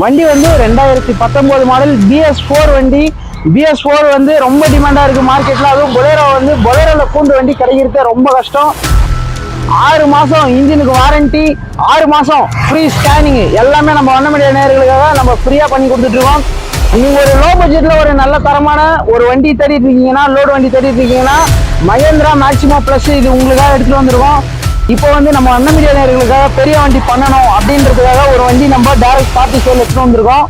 வண்டி வந்து ரெண்டாயிரத்தி பத்தொம்போது மாடல் பிஎஸ் ஃபோர் வண்டி. பிஎஸ் ஃபோர் வந்து ரொம்ப டிமாண்டாக இருக்குது மார்க்கெட்டில் அதுவும் பொலேரோ வந்து பொலேரோவில் கூண்டு வண்டி கிடைக்கிறது ரொம்ப கஷ்டம். ஆறு மாதம் இன்ஜினுக்கு வாரண்ட்டி ஆறு மாதம் ஃப்ரீ ஸ்கேனிங்கு எல்லாமே நம்ம வண்ண மீடியா நேர்களுக்காக நம்ம ஃப்ரீயாக பண்ணி கொடுத்துட்ருக்கோம். நீங்கள் ஒரு லோ பட்ஜெட்டில் ஒரு நல்ல தரமான ஒரு வண்டி தேடிட்டு இருக்கீங்கன்னா லோடு வண்டி தேடிட்டு இருக்கீங்கன்னா மகேந்திரா மேக்ஸிமம் ப்ளஸ் இது உங்களுக்காக எடுத்துகிட்டு வந்திருக்கோம். இப்போ வந்து நம்ம வண்ண மீடியா நேயர்களுக்காக பெரிய வண்டி பண்ணணும் அப்படின்றதுக்காக ஒரு வண்டி நம்ம டேரக்ட் பார்ட்டி சேல் எடுத்துகிட்டு வந்திருக்கோம்.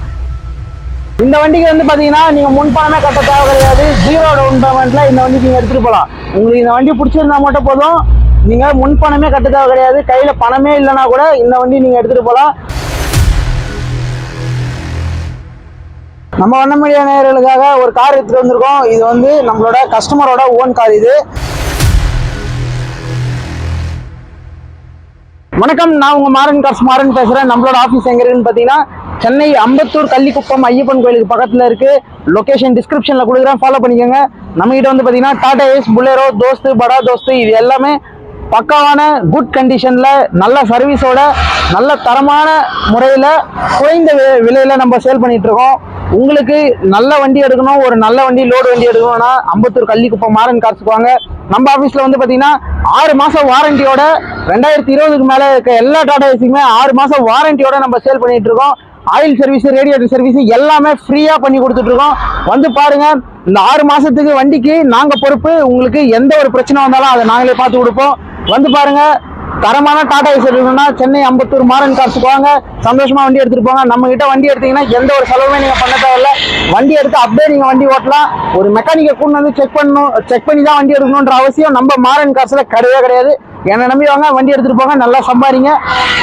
இந்த வண்டிக்கு வந்து பாத்தீங்கன்னா நீங்க முன்பணமே கட்ட தேவை கிடையாது. ஜீரோ டவுன் பேமெண்ட்ல இந்த வண்டி நீங்க எடுத்துட்டு போகலாம் உங்களுக்கு இந்த வண்டி பிடிச்சிருந்தா மட்டும் போதும். நீங்க முன்பணமே கட்ட தேவை கிடையாது. கையில பணமே இல்லைனா கூட இந்த வண்டி நீங்க எடுத்துட்டு போகலாம் நம்ம வண்ணமடியா நேயர்களுக்காக ஒரு கார் எடுத்துட்டு வந்திருக்கோம். இது வந்து நம்மளோட கஸ்டமரோட ஓன் கார் இது. வணக்கம் நான் உங்க மாறன் கார்ஸ் மாறன் பேசுறேன். நம்மளோட ஆஃபீஸ் எங்க இருக்குன்னு பாத்தீங்கன்னா சென்னை அம்பத்தூர் கள்ளிக்குப்பம் ஐயப்பன் கோயிலுக்கு பக்கத்துல இருக்கு. லொகேஷன் டிஸ்கிரிப்ஷன்ல கொடுக்குறேன். ஃபாலோ பண்ணிக்கோங்க. நம்ம கிட்ட வந்து பாத்தீங்கன்னா டாடா ஏஸ் புலேரோ தோஸ்து படா தோஸ்து இது எல்லாமே பக்காவான குட் கண்டிஷனில் நல்ல சர்வீஸோட நல்ல தரமான முறையில் குறைந்த விலையில் நம்ம சேல் பண்ணிகிட்ருக்கோம் இருக்கோம் உங்களுக்கு நல்ல வண்டி எடுக்கணும் ஒரு நல்ல வண்டி லோடு வண்டி எடுக்கணும்னா அம்பத்தூர் கள்ளிக்குப்பம் மாறன் காசுக்குவாங்க நம்ம ஆஃபீஸில் வந்து பார்த்தீங்கன்னா ஆறு மாதம் வாரண்டியோட ரெண்டாயிரத்தி இருபதுக்கு மேலே இருக்க எல்லா டாடா ஏசிக்குமே ஆறு மாதம் வாரண்டியோட நம்ம சேல் பண்ணிகிட்ருக்கோம் இருக்கோம் ஆயில் சர்வீஸ் ரேடியேட்டர் சர்வீஸ் எல்லாமே ஃப்ரீயாக பண்ணி கொடுத்துட்ருக்கோம். வந்து பாருங்கள் இந்த ஆறு மாதத்துக்கு வண்டிக்கு நாங்கள் பொறுப்பு உங்களுக்கு எந்த ஒரு பிரச்சனை வந்தாலும் அதை நாங்களே பார்த்து கொடுப்போம். வந்து பாருங்கள் தரமான டாடா சர்வீஸ்னா சென்னை அம்பத்தூர் மாறன் காசு போவாங்க சந்தோஷமாக வண்டி எடுத்துகிட்டு போங்க. நம்மகிட்ட வண்டி எடுத்தீங்கன்னா எந்த ஒரு செலவுமே நீங்கள் பண்ண தேவையில்ல. வண்டி எடுத்து அப்படியே நீங்கள் வண்டி ஓட்டலாம். ஒரு மெக்கானிக்கை கொண்டு வந்து செக் பண்ணணும் செக் பண்ணி தான் வண்டி எடுக்கணுன்ற அவசியம் நம்ம மாறன் காசில் கிடையவே கிடையாது. என்னை நம்பி வாங்க வண்டி எடுத்துகிட்டு போங்க நல்லா சம்பாதிங்க.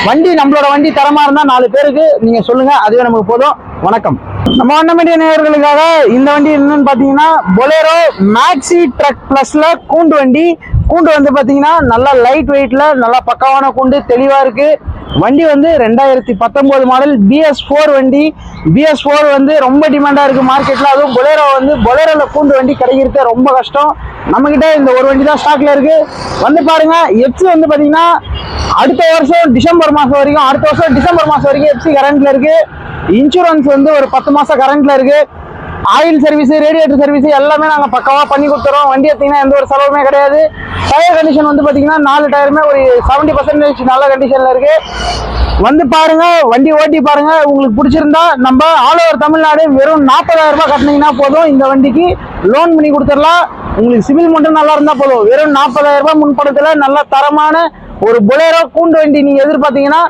வண்டி நம்மளோட வண்டி தரமாக இருந்தால் நாலு பேருக்கு நீங்கள் சொல்லுங்கள் அதுவே நமக்கு போதும். வணக்கம். நம்ம வண்ணமண்டிய நேயர்களுக்காக இந்த வண்டி என்னன்னு பார்த்தீங்கன்னா பொலேரோ மேக்ஸி ட்ரக் ப்ளஸில் கூண்டு வண்டி. கூண்டு வந்து பார்த்தீங்கன்னா நல்லா லைட் வெயிட்டில் நல்லா பக்காவான கூண்டு தெளிவாக இருக்குது வண்டி வந்து ரெண்டாயிரத்தி பத்தொன்பது மாடல் பிஎஸ் ஃபோர் வண்டி. பிஎஸ் ஃபோர் வந்து ரொம்ப டிமாண்டாக இருக்குது மார்க்கெட்டில் அதுவும் பொலேரோ வந்து பொலேரோவில் கூண்டு வண்டி கிடைக்கிறது ரொம்ப கஷ்டம். நம்மக்கிட்ட இந்த ஒரு வண்டி தான் ஸ்டாக்ல இருக்குது வந்து பாருங்கள் எப்சி வந்து பார்த்தீங்கன்னா அடுத்த வருஷம் டிசம்பர் மாதம் வரைக்கும் அடுத்த வருஷம் டிசம்பர் மாதம் வரைக்கும் எப்சி கரண்டில் இருக்குது இன்சூரன்ஸ் வந்து ஒரு பத்து மாதம் கரண்ட்டில் இருக்குது ஆயில் சர்வீஸ் ரேடியேட்டர் சர்வீஸ் எல்லாமே நாங்கள் பக்காவாக பண்ணி கொடுத்துறோம். வண்டி எடுத்தீங்கன்னா எந்த ஒரு செலவுமே கிடையாது. டயர் கண்டிஷன் வந்து பார்த்தீங்கன்னா நாலு டயருமே ஒரு செவன்டி பர்சன்டேஜ் நல்ல கண்டிஷனில் இருக்கு. வந்து பாருங்க வண்டி ஓட்டி பாருங்க. உங்களுக்கு பிடிச்சிருந்தா நம்ம ஆல் ஓவர் தமிழ்நாடு வெறும் நாற்பதாயிரம் ரூபாய் கட்டினீங்கன்னா போதும். இந்த வண்டிக்கு லோன் பண்ணி கொடுத்துடலாம். உங்களுக்கு சிவில் மட்டும் நல்லா இருந்தால் போதும். வெறும் நாற்பதாயிரம் ரூபாய் முன்பணத்துல நல்ல தரமான ஒரு புலேரோ கூண்டு வண்டி நீங்கள் எதிர்பார்த்தீங்கன்னா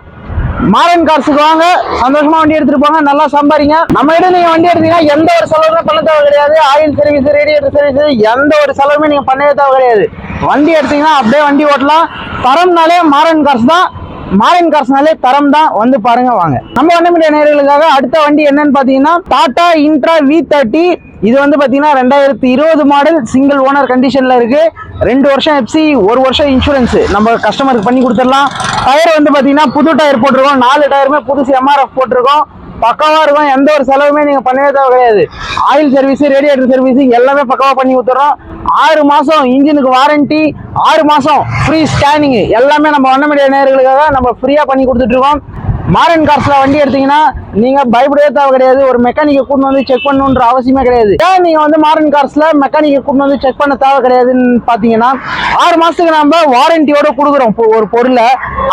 மாரன் கார்ஸுக்கு வாங்க. சந்தோஷமா வண்டி எடுத்துட்டு போங்க. நல்லா சம்பாரிங்க. நம்ம கிட்ட நீங்க வண்டி எடுத்தீங்கன்னா எந்த ஒரு செலவுமே பண்ண தேவை கிடையாது. ஆயில் சர்வீஸ் ரேடியேட்டர் சர்வீஸ் எந்த ஒரு செலவுமே நீங்க பண்ணவே தேவை கிடையாது. வண்டி எடுத்தீங்கன்னா அப்படியே வண்டி ஓட்டலாம். தரம்னாலே மாரன் கார்ஸ் தான். மாரன் கார்ஸ்னாலே தரம் தான் வந்து பாருங்க வாங்க. நம்ம வண்டி மீடிய நேயர்களுக்காக அடுத்த வண்டி என்னன்னு பாத்தீங்கன்னா டாடா இன்ட்ரா வி தேர்ட்டி இது வந்து பாத்தீங்கன்னா ரெண்டாயிரத்தி இருபது மாடல் சிங்கிள் ஓனர் கண்டிஷன்ல இருக்கு. ரெண்டு வருஷம் எஃப்சி ஒரு வருஷம் இன்சூரன்ஸ் நம்ம கஸ்டமருக்கு பண்ணி கொடுத்துடலாம். டயர் வந்து பாத்தீங்கன்னா புது டயர் போட்டிருக்கோம். நாலு டயருமே புதுசு எம்ஆர்எஃப் போட்டிருக்கோம். பக்காவா இருக்கும். எந்த ஒரு செலவுமே நீங்க பண்ணவே தேவை கிடையாது. ஆயில் சர்வீஸ் ரேடியேட்டர் சர்வீஸ் எல்லாமே பக்கவா பண்ணி கொடுத்துறோம் ஆறு மாசம் இன்ஜினுக்கு வாரண்டி ஆறு மாசம் ஃப்ரீ ஸ்கேனிங் எல்லாமே நம்ம வண்ண மீடியா நேயர்களுக்காக நம்ம ஃப்ரீயா பண்ணி கொடுத்துட்டு இருக்கோம். மாரன் கார்ஸ்ல வண்டி எடுத்தீங்கன்னா நீங்க பயப்படவே தேவை கிடையாது. ஒரு மெக்கானிக்கை கூட்டு வந்து செக் பண்ணணுன்ற அவசியமே கிடையாது. ஏன் நீங்க வந்து மாரன் கார்ஸ்ல மெக்கானிக்கை கூட்டு வந்து செக் பண்ண தேவை கிடையாதுன்னு பாத்தீங்கன்னா ஆறு மாசத்துக்கு நம்ம வாரண்டியோட கொடுக்குறோம். ஒரு பொருளை.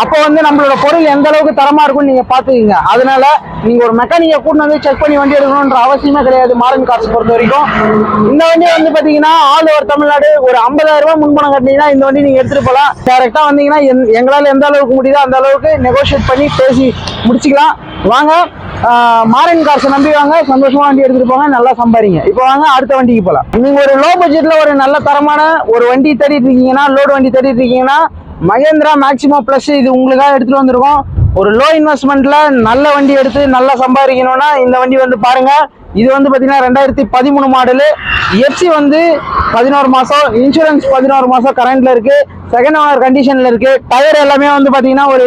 அப்போ வந்து நம்மளோட பொருள் எந்த அளவுக்கு தரமா இருக்கும்னு நீங்க பாத்துக்கீங்க அதனால நீங்க ஒரு மெக்கானிக்கை கூட்டு வந்து செக் பண்ணி வண்டி எடுக்கணும்ன்ற அவசியமே கிடையாது மாரன் கார்ஸ் பொறுத்த வரைக்கும். இந்த வண்டி வந்து பாத்தீங்கன்னா ஆல் ஓவர் தமிழ்நாடு ஒரு ஐம்பதாயிரம் ரூபாய் முன்பணம் கட்டினீங்கன்னா இந்த வண்டி நீங்க எடுத்துட்டு போகலாம். டேரக்டா வந்தீங்கன்னா எங்களால எந்த அளவுக்கு முடியுதோ அந்த அளவுக்கு நெகோஷியேட் பண்ணி பேசி முடிச்சுக்கலாம். வாங்க. மாரன் கார்ஸை நம்பி வாங்க. சந்தோஷமா வண்டி எடுத்துட்டு போங்க. நல்லா சம்பாதிங்க இப்போ வாங்க அடுத்த வண்டிக்கு போகலாம் நீங்க ஒரு லோ பட்ஜெட்ல ஒரு நல்ல தரமான ஒரு வண்டி தேடிட்டு இருக்கீங்கன்னா லோடு வண்டி தேடிட்டு இருக்கீங்கன்னா மகேந்திரா மேக்ஸிமம் ப்ளஸ் இது உங்களுக்காக எடுத்துட்டு வந்திருக்கோம். ஒரு லோ இன்வெஸ்ட்மெண்ட்ல நல்ல வண்டி எடுத்து நல்லா சம்பாதிக்கணும்னா இந்த வண்டி வந்து பாருங்க. இது வந்து பார்த்தீங்கன்னா ரெண்டாயிரத்தி பதிமூணு மாடலு. எஃப்சி வந்து பதினோரு மாதம் இன்சூரன்ஸ் பதினோரு மாதம் கரண்ட்டில் இருக்குது செகண்ட் ஓனர் கண்டிஷனில் இருக்குது டயர் எல்லாமே வந்து பார்த்தீங்கன்னா ஒரு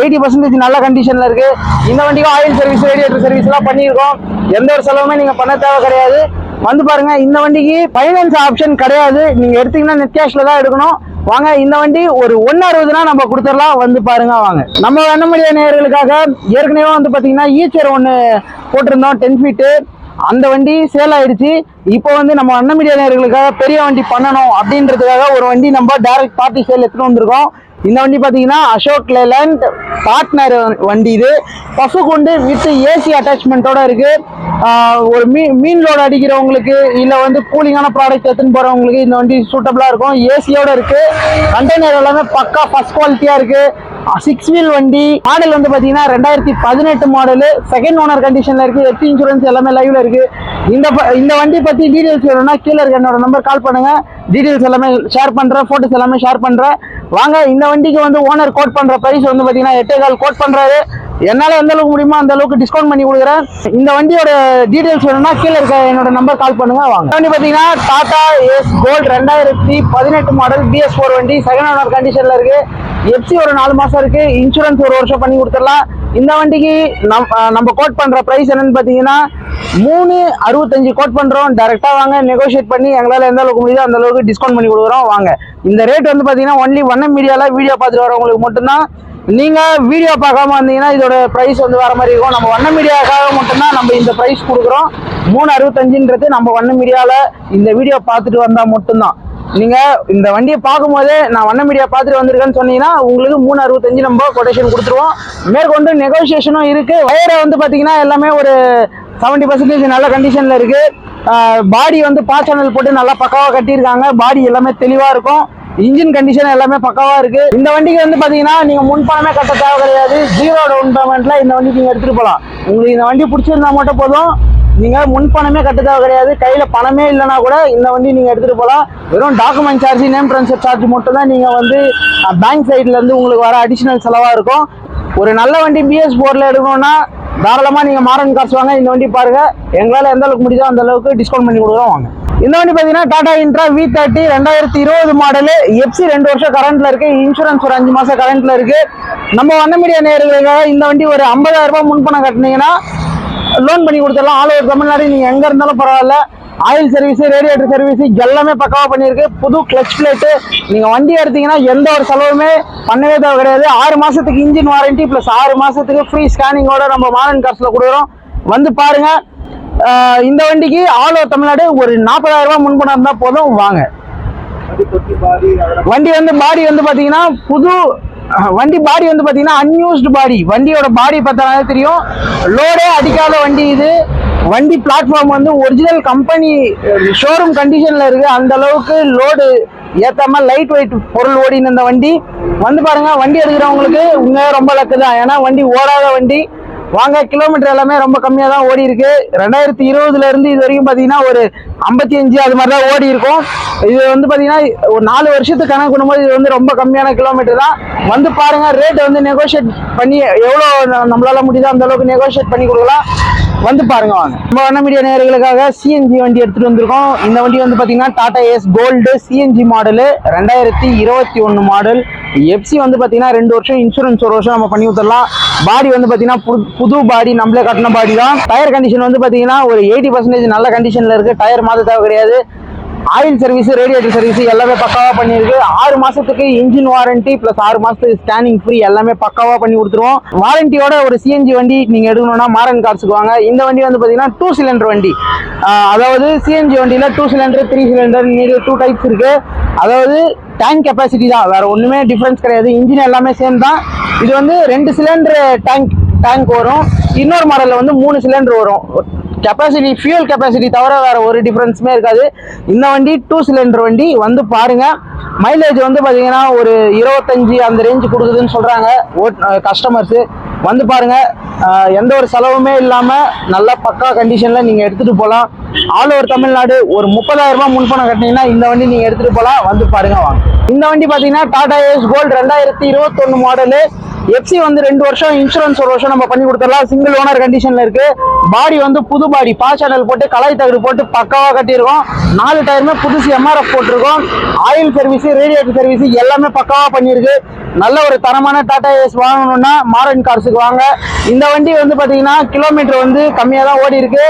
எயிட்டி பர்சன்டேஜ் நல்ல கண்டிஷன்ல இருக்கு. இந்த வண்டிக்கு ஆயில் சர்வீஸ் ரேடியேட்டர் சர்வீஸ் எல்லாம் பண்ணியிருக்கோம். எந்த ஒரு செலவுமே நீங்க பண்ண தேவை கிடையாது. வந்து பாருங்க இந்த வண்டிக்கு ஃபைனான்ஸ் ஆப்ஷன் கிடையாது. நீங்க எடுத்தீங்கன்னா நெட் கேஷ்ல தான் எடுக்கணும். வாங்க இந்த வண்டி ஒரு ஒன்னு அறுபதுனா நம்ம கொடுத்துடலாம். வந்து பாருங்க வாங்க. நம்ம வண்ணமடிய நேயர்களுக்காக ஏற்கனவே வந்து பாத்தீங்கன்னா ஈச்சர் ஒன்று போட்டிருந்தோம் டென் ஃபீட்டு அந்த வண்டி சேல் ஆயிடுச்சு. இப்போ வந்து நம்ம அண்ணமீடியா நேயர்களுக்காக பெரிய வண்டி பண்ணணும் அப்படின்றதுக்காக ஒரு வண்டி நம்ம டைரக்ட் பார்ட்டி சேல் எடுத்துகிட்டு வந்திருக்கோம். இந்த வண்டி பார்த்தீங்கன்னா அசோக் லேலண்ட் பார்ட்னர் வண்டி இது. பஃபு கொண்டு வித் ஏசி அட்டாச்மெண்ட்டோட இருக்கு. ஒரு மீன் மீன் லோடு அடிக்கிறவங்களுக்கு இல்லை வந்து கூலிங்கான ப்ராடக்ட் எடுத்துன்னு போகிறவங்களுக்கு இந்த வண்டி சூட்டபிளா இருக்கும். ஏசியோட இருக்கு. கண்டெய்னர் எல்லாமே பக்கா ஃபர்ஸ்ட் குவாலிட்டியாக இருக்கு. சிக்ஸ் வீல் வண்டி. மாடல் வந்து பார்த்தீங்கன்னா ரெண்டாயிரத்தி பதினெட்டு மாடலு செகண்ட் ஓனர் கண்டிஷனில் இருக்குது எஃப்டி இன்சூரன்ஸ் எல்லாமே லைவில் இருக்குது இந்த ப- இந்த வண்டி பற்றி டீட்டெயில்ஸ் வேணும்னா கீழே இருக்க என்னோட நம்பர் கால் பண்ணுங்கள் டீட்டெயில்ஸ் எல்லாமே ஷேர் பண்ணுறேன் ஃபோட்டோஸ் எல்லாமே ஷேர் பண்ணுறேன் வாங்க இந்த வண்டிக்கு வந்து ஓனர் கோட் பண்ற பிரைஸ் வந்து பாத்தீங்கன்னா எட்டே கால் கோட் பண்றாரு. என்னால் எந்த அளவுக்கு முடியுமோ அந்த அளவுக்கு டிஸ்கவுண்ட் பண்ணி கொடுக்குறேன். இந்த வண்டியோட டீடைல்ஸ் வேணும்னா கீழே இருக்க என்னோட நம்பர் கால் பண்ணுங்க வாங்க. வண்டி பார்த்தீங்கன்னா டாடா எஸ் கோல்ட் ரெண்டாயிரத்தி பதினெட்டு மாடல் பிஎஸ் ஃபோர் வண்டி செகண்ட் ஓனர் கண்டிஷனில் இருக்குது எஃப்சி ஒரு நாலு மாதம் இருக்குது இன்சூரன்ஸ் ஒரு வருஷம் பண்ணி கொடுத்துடலாம். இந்த வண்டிக்கு நம் நம்ம கோட் பண்ற ப்ரைஸ் என்னன்னு பாத்தீங்கன்னா மூணு அறுபத்தஞ்சு கோட் பண்றோம். டைரக்டா வாங்க நெகோஷியேட் பண்ணி எங்களால எந்த அளவுக்கு முடியுதோ அந்த அளவுக்கு டிஸ்கவுண்ட் பண்ணி கொடுக்குறோம். வாங்க. இந்த ரேட் வந்து பாத்தீங்கன்னா ஒன்லி வண்ணம் மீடியால வீடியோ பார்த்துட்டு வரவங்களுக்கு மட்டும்தான். நீங்க வீடியோ பார்க்காம வந்தீங்கன்னா இதோட ப்ரைஸ் வந்து வர மாதிரி இருக்கும். நம்ம வண்ண மீடியாக்காக மட்டும்தான் நம்ம இந்த ப்ரைஸ் கொடுக்குறோம். மூணு அறுபத்தஞ்சுன்றது நம்ம வண்ண மீடியால இந்த வீடியோ பார்த்துட்டு வந்தா மட்டும்தான். நீங்க இந்த வண்டியை பார்க்கும்போதே நான் வண்ண மீடியா பார்த்துட்டு வந்திருக்கேன்னு சொன்னீங்கன்னா உங்களுக்கு மூணு அறுபத்தஞ்சு நம்ம கொட்டேஷன் கொடுத்துருவோம். மேற்கொண்டு நெகோசியேஷனும் இருக்கு. வயரை வந்து பாத்தீங்கன்னா எல்லாமே ஒரு செவன்டி பர்சன்டேஜ் நல்ல கண்டிஷன்ல இருக்கு. பாடி வந்து பா போட்டு நல்லா பக்காவாக கட்டியிருக்காங்க. பாடி எல்லாமே தெளிவா இருக்கும். இன்ஜின் கண்டிஷன் எல்லாமே பக்காவாக இருக்கு. இந்த வண்டிக்கு வந்து பாத்தீங்கன்னா நீங்க முன்பணமே கட்ட தேவை கிடையாது. ஜீரோ டவுன் பேமெண்ட்ல இந்த வண்டி நீங்க எடுத்துட்டு போகலாம் உங்களுக்கு இந்த வண்டி பிடிச்சிருந்தா மட்டும் போதும். நீங்கள் முன்பணமே கட்ட தேவை கிடையாது. கையில் பணமே இல்லைனா கூட இந்த வண்டி நீங்கள் எடுத்துகிட்டு போகலாம் வெறும் document charge name transfer charge மட்டும் தான் நீங்கள் வந்து பேங்க் சைட்லேருந்து உங்களுக்கு வர அடிஷ்னல் செலவாக இருக்கும். ஒரு நல்ல வண்டி பிஎஸ் போர்ல எடுக்கணும்னா தாராளமாக நீங்கள் மாரன் காசு வாங்க. இந்த வண்டி பாருங்க. எங்களால் எந்த அளவுக்கு முடியுதோ அந்த அளவுக்கு டிஸ்கவுண்ட் பண்ணி கொடுக்குறோம் வாங்க. இந்த வண்டி பார்த்தீங்கன்னா டாடா இன்ட்ரா வி தேர்ட்டி ரெண்டாயிரத்தி இருபது மாடலு எஃப்சி ரெண்டு வருஷம் கரண்ட்ல இருக்கு. இன்சூரன்ஸ் ஒரு அஞ்சு மாசம் கரண்ட்ல இருக்கு. நம்ம வண்ண மீடியா நேர்களுக்காக இந்த வண்டி ஒரு ஐம்பதாயிரம் ரூபாய் முன்பணம் கட்டினீங்கன்னா லோன் பண்ணி கொடுத்துடலாம். ஆல் ஓவர் தமிழ்நாடு நீங்கள் எங்கே இருந்தாலும் பரவாயில்ல. ஆயில் சர்வீஸ் ரேடியேட்டர் சர்வீஸ் எல்லாமே பக்காவாக பண்ணியிருக்கு. புது கிளச் பிளேட்டு நீங்கள் வண்டி எடுத்தீங்கன்னா எந்த ஒரு செலவுமே பண்ணவே தேவை கிடையாது. ஆறு மாதத்துக்கு இன்ஜின் வாரண்டி ப்ளஸ் ஆறு மாதத்துக்கு ஃப்ரீ ஸ்கேனிங்கோட நம்ம மாரன் காசுல கொடுக்குறோம். வந்து பாருங்க இந்த வண்டிக்கு ஆல் ஓவர் தமிழ்நாடு ஒரு நாற்பதாயிரம் ரூபா முன்பணம் இருந்தால் போதும் வாங்க. வண்டி வந்து பாடி வந்து பார்த்தீங்கன்னா புது வண்டி பாடி வந்து பார்த்தீங்கன்னா அன்யூஸ்டு பாடி வண்டியோட பாடி பார்த்தாலே தெரியும். லோடே அடிக்காத வண்டி இது. வண்டி பிளாட்ஃபார்ம் வந்து ஒரிஜினல் கம்பெனி ஷோரூம் கண்டிஷனில் இருக்குது அந்த அளவுக்கு லோடு ஏற்றாம லைட் வெயிட் பொருள் ஓடின இந்த வண்டி. வந்து பாருங்க வண்டி எடுக்கிறவங்களுக்கு உண்மையாக ரொம்ப லக்கு தான். ஏன்னா வண்டி ஓடாத வண்டி. வாங்க கிலோமீட்டர் எல்லாமே ரொம்ப கம்மியாக தான் ஓடி இருக்கு. ரெண்டாயிரத்தி இருபதுல இருந்து இது வரைக்கும் பார்த்தீங்கன்னா ஒரு ஐம்பத்தி அஞ்சு அது மாதிரி தான் ஓடி இருக்கும். இது வந்து பார்த்தீங்கன்னா ஒரு நாலு வருஷத்துக்கு கணக்கு பண்ணும்போது இது வந்து ரொம்ப கம்மியான கிலோமீட்டர் தான். வந்து பாருங்க ரேட் வந்து நெகோஷியேட் பண்ணி எவ்வளோ நம்மளால முடியுதோ அந்த அளவுக்கு நெகோஷியேட் பண்ணி கொடுக்கலாம். வந்து பாருங்க வாங்க. நம்ம வண்ண மீடியா சிஎன்ஜி வண்டி எடுத்துட்டு வந்திருக்கோம். இந்த வண்டி வந்து பார்த்தீங்கன்னா Tata Ace gold C N G model ரெண்டாயிரத்தி இருபத்தி ஒன்று மாடல் எஃப்சி வந்து பார்த்தீங்கன்னா ரெண்டு வருஷம் இன்சூரன்ஸ் ஒரு வருஷம் நம்ம பண்ணி விட்டுடலாம் பாடி வந்து பாத்தீங்கன்னா புது- பாடி நம்மளே கட்டின பாடி தான். டயர் கண்டிஷன் வந்து பார்த்தீங்கன்னா ஒரு எயிட்டி பர்சன்டேஜ் நல்ல கண்டிஷனில் இருக்குது டயர் மாத்த தேவை கிடையாது. ஆயில் சர்வீஸ் ரேடியேட்டர் சர்வீஸ் எல்லாமே பக்காவாக பண்ணியிருக்கு. ஆறு மாதத்துக்கு இன்ஜின் வாரண்டி ப்ளஸ் ஆறு மாதத்துக்கு ஸ்கேனிங் ஃப்ரீ எல்லாமே பக்காவாக பண்ணி கொடுத்துருவோம். வாரண்டியோட ஒரு சிஎன்ஜி வண்டி நீங்கள் எடுக்கணும்னா மாரன் கார்ஸுக்கு வாங்க. இந்த வண்டி வந்து பார்த்தீங்கன்னா டூ சிலிண்டர் வண்டி. அதாவது சிஎன்ஜி வண்டியில் two cylinder three cylinder two types இருக்குது அதாவது டேங்க் கெப்பாசிட்டி தான். வேறு ஒன்றுமே டிஃப்ரென்ஸ் கிடையாது. இன்ஜின் எல்லாமே சேம் தான். இது வந்து ரெண்டு சிலிண்டர் டேங்க் டேங்க் வரும். இன்னொரு மாடலில் வந்து மூணு சிலிண்டர் வரும். கெப்பாசிட்டி ஃபியூல் கெப்பாசிட்டி தவிர வேறு ஒரு டிஃப்ரென்ஸுமே இருக்காது. இந்த வண்டி டூ சிலிண்டர் வண்டி. வந்து பாருங்க. மைலேஜ் வந்து பார்த்தீங்கன்னா ஒரு இருபத்தஞ்சி அந்த ரேஞ்சு கொடுக்குதுன்னு சொல்கிறாங்க ஓட் கஸ்டமர்ஸு வந்து பாருங்க எந்த ஒரு செலவுமே இல்லாம நல்ல பக்கா கண்டிஷன்ல நீங்க எடுத்துட்டு போகலாம் ஆல் ஓவர் தமிழ்நாடு ஒரு முப்பதாயிரம் ரூபாய் முன்பணம் கட்டினீங்கன்னா இந்த வண்டி நீங்க எடுத்துட்டு போகலாம் வந்து பாருங்க வாங்க. இந்த வண்டி பாத்தீங்கன்னா டாடா ஏஸ் கோல்டு ரெண்டாயிரத்தி இருபத்தொன்னு மாடலு எஃப்சி வந்து ரெண்டு வருஷம் இன்சூரன்ஸ் ஒரு வருஷம் நம்ம பண்ணி கொடுத்துடலாம். சிங்கிள் ஓனர் கண்டிஷன்ல இருக்கு. பாடி வந்து புது பாடி பா சேனல் போட்டு கலாய் தகடு போட்டு பக்காவாக கட்டியிருக்கோம். நாலு டயருமே புதுசு எம்ஆர்எஃப் போட்டிருக்கோம். ஆயில் சர்வீஸ் ரேடியேட்டர் சர்வீஸ் எல்லாமே பக்காவாக பண்ணியிருக்கு. நல்ல ஒரு தரமான டாடா ஏஸ் வாங்கணும்னா மாரன் கார்ஸுக்கு வாங்க இந்த வண்டி வந்து பாத்தீங்கன்னா கிலோமீட்டர் வந்து கம்மியா தான் ஓடி இருக்கு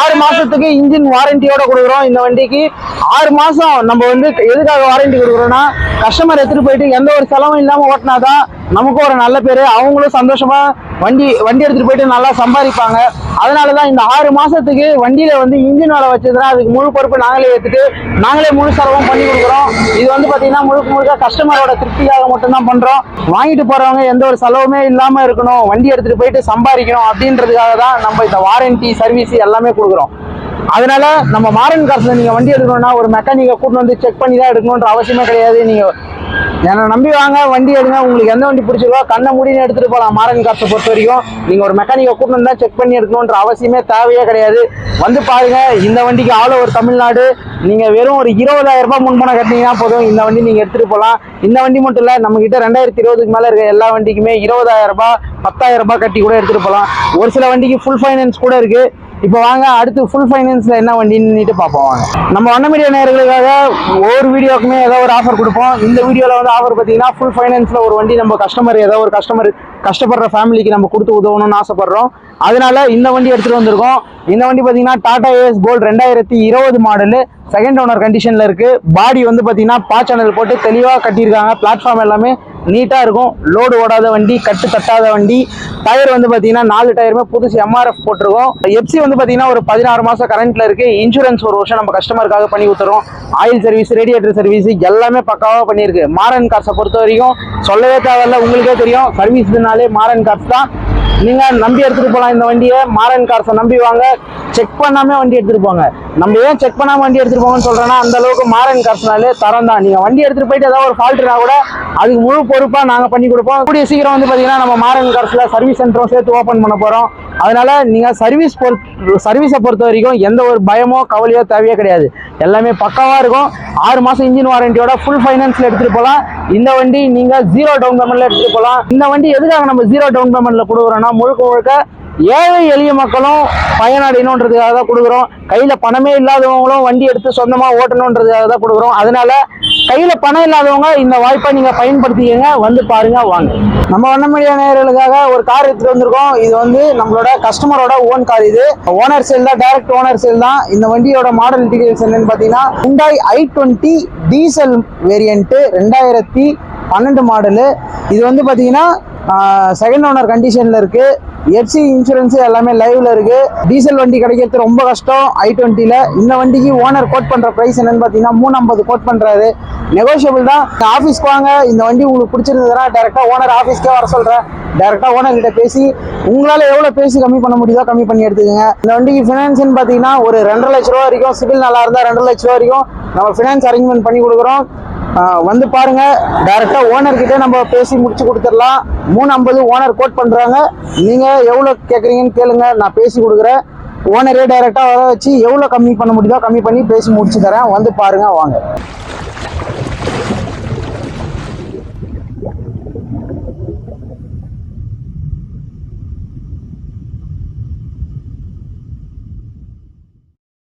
ஆறு மாசத்துக்கு இன்ஜின் வாரண்டியோட கொடுக்குறோம் இந்த வண்டிக்கு. ஆறு மாசம் நம்ம வந்து எதுக்காக வாரண்டி கொடுக்குறோம்னா கஸ்டமர் எடுத்துட்டு போயிட்டு எந்த ஒரு செலவும் இல்லாம ஓட்டினாதான் நமக்கும் ஒரு நல்ல பேரு. அவங்களும் சந்தோஷமா வண்டி வண்டி எடுத்துட்டு போயிட்டு நல்லா சம்பாதிப்பாங்க. அதனாலதான் இந்த ஆறு மாசத்துக்கு வண்டியில வந்து இன்ஜின் வேலை வச்சதுன்னா அதுக்கு முழு பொறுப்பு நாங்களே ஏத்துட்டு நாங்களே முழு செலவும் பண்ணி கொடுக்குறோம். இது வந்து பாத்தீங்கன்னா முழுக்க முழுக்க கஸ்டமரோட திருப்திக்காக மட்டும்தான் பண்றோம். வாங்கிட்டு போறவங்க எந்த ஒரு செலவுமே இல்லாம இருக்கணும். வண்டி எடுத்துட்டு போயிட்டு சம்பாதிக்கணும் அப்படின்றதுக்காக தான் நம்ம இந்த வாரண்டி சர்வீஸ் எல்லாமே கொடுக்குறோம். அதனால நம்ம மாரன் காசுல நீங்க வண்டி எடுக்கணும்னா ஒரு மெக்கானிக்கை கூட்டு வந்து செக் பண்ணி தான் எடுக்கணுன்ற அவசியமே கிடையாது. நீங்க என்னை நம்பி வாங்க வண்டி எடுங்க. உங்களுக்கு எந்த வண்டி பிடிச்சிருக்கோ கண்ணை முடினு எடுத்துகிட்டு போகலாம் மாரன் காசை பொறுத்த வரைக்கும் நீங்கள் ஒரு மெக்கானிக்கை கூட்டு தான் செக் பண்ணி எடுக்கணுன்ற அவசியமே தேவையே கிடையாது. வந்து பாருங்கள் இந்த வண்டிக்கு ஆல் ஓவர் தமிழ்நாடு. நீங்கள் வெறும் ஒரு இருபதாயிரம் ரூபாய் முன்பணம் கட்டினீங்கன்னா போதும். இந்த வண்டி நீங்கள் எடுத்துகிட்டு போகலாம் இந்த வண்டி மட்டும் இல்லை நம்மக்கிட்ட ரெண்டாயிரத்தி இருபதுக்கு மேலே இருக்க எல்லா வண்டிக்குமே இருபதாயிரம் ரூபாய் பத்தாயிரம் ரூபாய் கட்டி கூட எடுத்துகிட்டு போகலாம் ஒரு சில வண்டிக்கு ஃபுல் ஃபைனான்ஸ் கூட இருக்குது இப்போ வாங்க அடுத்து ஃபுல் ஃபைனான்ஸில் என்ன வண்டின்னுட்டு பார்ப்போம் வாங்க. நம்ம வண்ண மீடியா நேர்களுக்காக ஒவ்வொரு வீடியோக்குமே ஏதோ ஒரு ஆஃபர் கொடுப்போம். இந்த வீடியோவில் வந்து ஆஃபர் பார்த்தீங்கன்னா ஃபுல் ஃபைனான்ஸில் ஒரு வண்டி நம்ம கஸ்டமர் ஏதோ ஒரு கஸ்டமர் கஷ்டப்படுற ஃபேமிலிக்கு நம்ம கொடுத்து உதவணும்னு ஆசைப்படுறோம். அதனால இந்த வண்டி எடுத்துகிட்டு வந்திருக்கோம். இந்த வண்டி பார்த்தீங்கன்னா டாடா ஏஎஸ் கோல்டு ரெண்டாயிரத்தி இருபது மாடலு செகண்ட் ஓனர் கண்டிஷனில் இருக்குது பாடி வந்து பார்த்தீங்கன்னா பா சேனல் போட்டு தெளிவாக கட்டியிருக்காங்க. பிளாட்ஃபார்ம் எல்லாமே நீட்டாக இருக்கும். லோடு ஓடாத வண்டி கட்டு தட்டாத வண்டி. டயர் வந்து பார்த்தீங்கன்னா நாலு டயருமே புதுசு எம்ஆர்எஃப் போட்டிருக்கோம். எப்சி வந்து பார்த்தீங்கன்னா ஒரு பதினாறு மாதம் கரண்ட்டில் இருக்குது இன்சூரன்ஸ் ஒரு வருஷம் நம்ம கஸ்டமருக்காக பண்ணி கொடுத்துறோம். ஆயில் சர்வீஸ் ரேடியேட்டர் சர்வீஸ் எல்லாமே பக்காவாக பண்ணியிருக்கு. மாரன் கார்ஸை பொறுத்த வரைக்கும் சொல்லவே தேவையில்ல. உங்களுக்கே தெரியும். சர்வீஸ்னாலே மாரன் கார்ஸ் தான். நீங்க நம்பி எடுத்துட்டு போலாம் இந்த வண்டியை. மாரன் கார்ஸை நம்பி வாங்க. செக் பண்ணாம வண்டி எடுத்துட்டு போங்க. நம்ம ஏன் செக் பண்ணாம வண்டி எடுத்துட்டு போங்கன்னு சொல்றேன்னா அந்த அளவுக்கு மாரன் கார்ஸ்னாலே தரம் தான். நீங்க வண்டி எடுத்துட்டு போயிட்டு ஏதாவது ஒரு ஃபால்ட்னா கூட அதுக்கு முழு பொறுப்பா நாங்க பண்ணி கொடுப்போம். கூடிய சீக்கிரம் வந்து பாத்தீங்கன்னா நம்ம மாரன் கார்ஸ்ல சர்வீஸ் சென்டரும் சேர்த்து ஓபன் பண்ண போறோம். அதனால நீங்கள் சர்வீஸ் பொறுத்த சர்வீஸை பொறுத்த வரைக்கும் எந்த ஒரு பயமோ கவலையோ தேவையே கிடையாது. எல்லாமே பக்காவாக இருக்கும். ஆறு மாதம் இன்ஜின் வாரண்டியோட ஃபுல் ஃபைனான்ஸில் எடுத்துகிட்டு போகலாம் இந்த வண்டி நீங்கள் ஜீரோ டவுன் பேமெண்ட்டில் எடுத்துகிட்டு போகலாம் இந்த வண்டி எதுக்காக நம்ம ஜீரோ டவுன் பேமெண்ட்டில் கொடுக்குறோன்னா முழுக்க முழுக்க ஏழை எளிய மக்களும் பயனடையணுன்றதுக்காக தான் கொடுக்குறோம். கையில் பணமே இல்லாதவங்களும் வண்டி எடுத்து சொந்தமாக ஓட்டணுன்றதுக்காக தான் கொடுக்குறோம். அதனால கையில் பணம் இல்லாதவங்க இந்த வாய்ப்பை நீங்கள் பயன்படுத்திக்கங்க. வந்து பாருங்க வாங்க. நம்ம வண்ணமடியா நேயர்களுக்காக ஒரு கார் எடுத்துகிட்டு வந்திருக்கோம். இது வந்து நம்மளோட கஸ்டமரோட ஓன் கார் இது. ஓனர் சேல் தான் டைரக்ட் ஓனர் சேல் தான். இந்த வண்டியோட மாடல் டீடைல்ஸ் என்னன்னு பார்த்தீங்கன்னா Hyundai I twenty diesel variant ரெண்டாயிரத்தி பன்னெண்டு மாடலு இது வந்து பார்த்தீங்கன்னா செகண்ட் ஓனர் கண்டிஷனில் இருக்குது எஃப்சி இன்சூரன்ஸ் எல்லாமே லைவ்ல இருக்கு. டீசல் வண்டி கிடைக்கிறது ரொம்ப கஷ்டம். ஐ டுவெண்ட்டில இந்த வண்டிக்கு ஓனர் கோட் பண்ற பிரைஸ் என்னன்னு பாத்தீங்கன்னா மூணு ஐம்பது கோட் பண்றாரு. நெகோஷியபிள் தான். ஆஃபீஸ்க்கு வாங்க. இந்த வண்டி உங்களுக்கு பிடிச்சிருந்ததுன்னா டேரக்டா ஓனர் ஆஃபீஸ்க்கே வர சொல்றேன். டேரக்டா ஓனர் கிட்ட பேசி உங்களால எவ்வளவு பேசி கம்மி பண்ண முடியுதோ கம்மி பண்ணி எடுத்துக்கோங்க. இந்த வண்டிக்கு ஃபினான்ஸ்னு பாத்தீங்கன்னா ஒரு ரெண்டரை லட்ச ரூபா வரைக்கும் சிவில் நல்லா இருந்தா ரெண்டரை லட்ச ரூபா வரைக்கும் நம்ம ஃபினான்ஸ் அரேஞ்ச்மெண்ட் பண்ணி கொடுக்குறோம். வந்து பாருங்க. டேரக்டா ஓனர் கிட்ட நம்ம பேசி முடிச்சு கொடுத்துடலாம். மூணு ஐம்பது ஓனர் கோட் பண்றாங்க. நீங்க எவ்வளவு கேக்குறீங்கன்னு கேளுங்க. நான் பேசி கொடுக்குறேன். ஓனரே டைரக்டா வர வச்சு எவ்வளவு கம்மி பண்ண முடியுதோ கம்மி பண்ணி பேசி முடிச்சு தரேன். வந்து பாருங்க வாங்க.